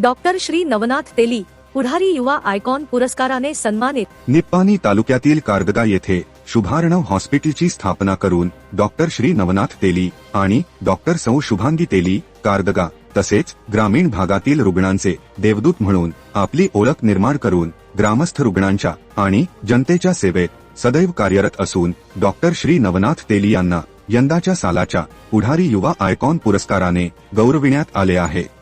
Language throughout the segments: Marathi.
डॉक्टर श्री नवनाथ तेली पुढारी युवा आयकॉन पुरस्काराने सन्मानित. निप्पाणी तालुक्यातील कारदगा येथे शुभार्णव हॉस्पिटलची स्थापना करून डॉक्टर श्री नवनाथ तेली आणि डॉक्टर सौ शुभांगी तेली कारदगा तसेच ग्रामीण भागातील रुग्णांचे देवदूत म्हणून आपली ओळख निर्माण करून ग्रामस्थ रुग्णांच्या आणि जनतेच्या सेवेत सदैव कार्यरत असून डॉक्टर श्री नवनाथ तेली यांना यंदाच्या सालाच्या पुढारी युवा आयकॉन पुरस्काराने गौरविण्यात आले आहे.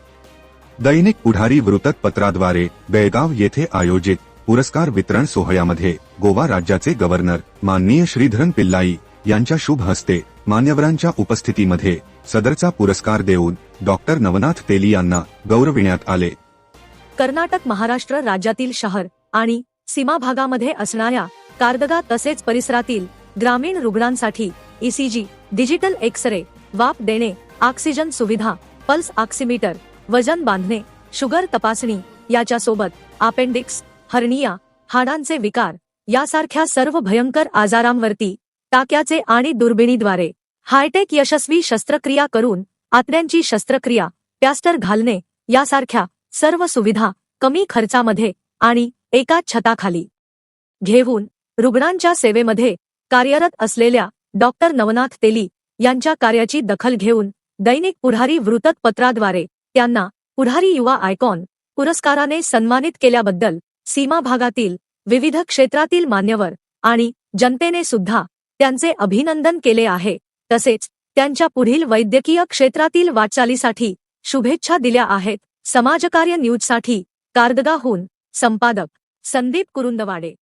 दैनिक पुढारी वृत्तपत्राद्वारे बेळगाव येथे आयोजित पुरस्कार वितरण सोहळ्यामध्ये गोवा राज्याचे गव्हर्नर माननीय श्रीधरन पिल्लाई यांच्या शुभ हस्ते मान्यवरांच्या उपस्थितीमध्ये सदरचा पुरस्कार देऊन डॉक्टर नवनाथ तेली यांना गौरविण्यात आले. कर्नाटक महाराष्ट्र राज्यातील शहर आणि सीमा भागामध्ये असणाऱ्या कारदगा तसेच परिसरातील ग्रामीण रुग्णांसाठी ईसीजी डिजिटल एक्स रे वाफ देणे ऑक्सिजन सुविधा पल्स ऑक्सिमीटर वजन बांधणे शुगर तपासणी याच्या सोबत अपेंडिक्स हर्निया हाडांचे विकार यासारख्या सर्व भयंकर आजारांवरती टाक्याचे आणि दुर्बिणीद्वारे हायटेक यशस्वी शस्त्रक्रिया करून आतड्यांची शस्त्रक्रिया प्यास्टर घालणे यासारख्या सर्व सुविधा कमी खर्चामध्ये आणि एकाच छताखाली. घेऊन रुग्णांच्या सेवेमध्ये कार्यरत असलेल्या डॉक्टर नवनाथ तेली यांच्या कार्याची दखल घेऊन दैनिक पुढारी वृत्तपत्राद्वारे त्यांना पुढारी युवा आयकॉन पुरस्काराने सन्मानित केल्याबद्दल सीमा भागातील विविध क्षेत्रातील मान्यवर आणि जनतेने सुद्धा त्यांचे अभिनंदन केले आहे. तसेच त्यांच्या पुढील वैद्यकीय क्षेत्रातील वाटचालीसाठी शुभेच्छा दिल्या आहेत. समाजकार्य न्यूजसाठी कारदगाहून संपादक संदीप कुरुंदवाडे